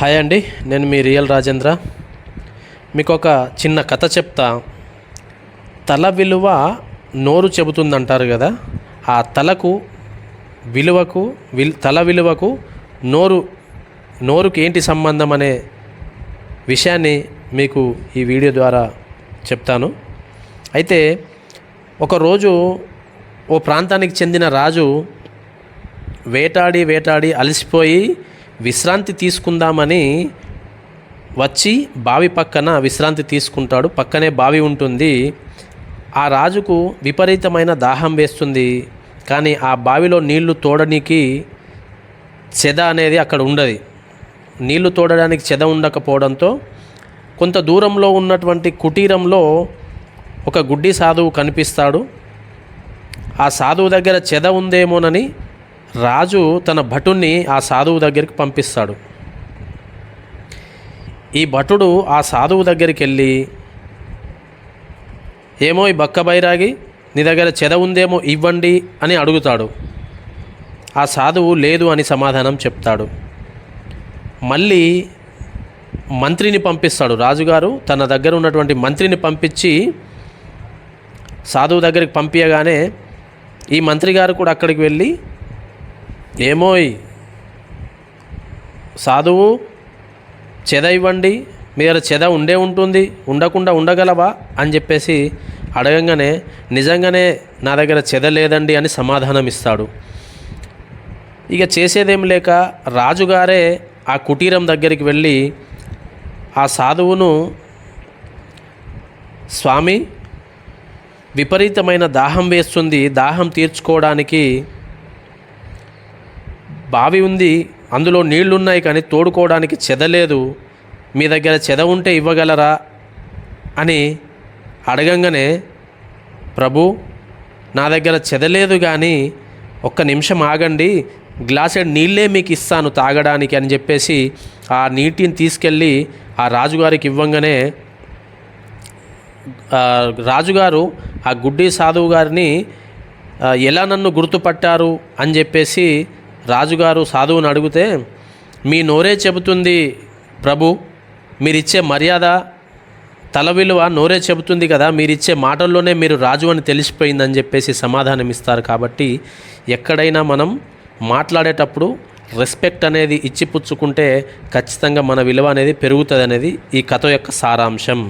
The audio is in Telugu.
హాయ్ అండి నేను మీ రియల్ రాజేంద్ర. మీకు ఒక చిన్న కథ చెప్తా. తల విలువ నోరు చెబుతుందంటారు కదా ఆ తలకు విలువకు విల్ తల విలువకు నోరు నోరుకి ఏంటి సంబంధం అనే విషయాన్ని మీకు ఈ వీడియో ద్వారా చెప్తాను. అయితే ఒకరోజు ఓ ప్రాంతానికి చెందిన రాజు వేటాడి వేటాడి అలసిపోయి విశ్రాంతి తీసుకుందామని వచ్చి బావి పక్కన విశ్రాంతి తీసుకుంటాడు. పక్కనే బావి ఉంటుంది. ఆ రాజుకు విపరీతమైన దాహం వేస్తుంది. కానీ ఆ బావిలో నీళ్ళు తోడనికి చెద అనేది అక్కడ ఉండదు. నీళ్ళు తోడడానికి చెద ఉండకపోవడంతో కొంత దూరంలో ఉన్నటువంటి కుటీరంలో ఒక గుడ్డి సాధువు కనిపిస్తాడు. ఆ సాధువు దగ్గర చెద ఉందేమోనని రాజు తన భటుణ్ణి ఆ సాధువు దగ్గరికి పంపిస్తాడు. ఈ భటుడు ఆ సాధువు దగ్గరికి వెళ్ళి ఏమో ఈ బక్క బైరాగి నీ దగ్గర చెద ఉందేమో ఇవ్వండి అని అడుగుతాడు. ఆ సాధువు లేదు అని సమాధానం చెప్తాడు. మళ్ళీ మంత్రిని పంపిస్తాడు. రాజుగారు తన దగ్గర ఉన్నటువంటి మంత్రిని పంపించి సాధువు దగ్గరికి పంపించగానే ఈ మంత్రి గారు కూడా అక్కడికి వెళ్ళి ఏమోయ్? సాధువు చెద ఇవ్వండి. మీరు చెద ఉండే ఉంటుంది ఉండకుండా ఉండగలవా? అని చెప్పేసి అడగంగానే నిజంగానే నా దగ్గర చెద లేదండి అని సమాధానం ఇస్తాడు. ఇక చేసేదేం లేక రాజుగారే ఆ కుటీరం దగ్గరికి వెళ్ళి ఆ సాధువును స్వామి విపరీతమైన దాహం వేస్తుంది దాహం తీర్చుకోవడానికి బావి ఉంది అందులో నీళ్ళున్నాయి కానీ తోడుకోవడానికి చెదలేదు. మీ దగ్గర చెద ఉంటే ఇవ్వగలరా? అని అడగంగానే ప్రభు నా దగ్గర చెదలేదు కానీ ఒక్క నిమిషం ఆగండి గ్లాసెడ్ నీళ్ళే మీకు ఇస్తాను తాగడానికి అని చెప్పేసి ఆ నీటిని తీసుకెళ్ళి ఆ రాజుగారికి ఇవ్వంగానే రాజుగారు ఆ గుడ్డి సాధువు గారిని ఎలా నన్ను గుర్తుపట్టారు? అని చెప్పేసి రాజుగారు సాధువుని అడిగితే మీ నోరే చెబుతుంది ప్రభు మీరిచ్చే మర్యాద తల విలువ నోరే చెబుతుంది కదా మీరిచ్చే మాటల్లోనే మీరు రాజు అని తెలిసిపోయిందని చెప్పేసి సమాధానం ఇస్తారు కాబట్టి ఎక్కడైనా మనం మాట్లాడేటప్పుడు రెస్పెక్ట్ అనేది ఇచ్చిపుచ్చుకుంటే ఖచ్చితంగా మన విలువ అనేది పెరుగుతుంది అనేది ఈ కథ యొక్క సారాంశం.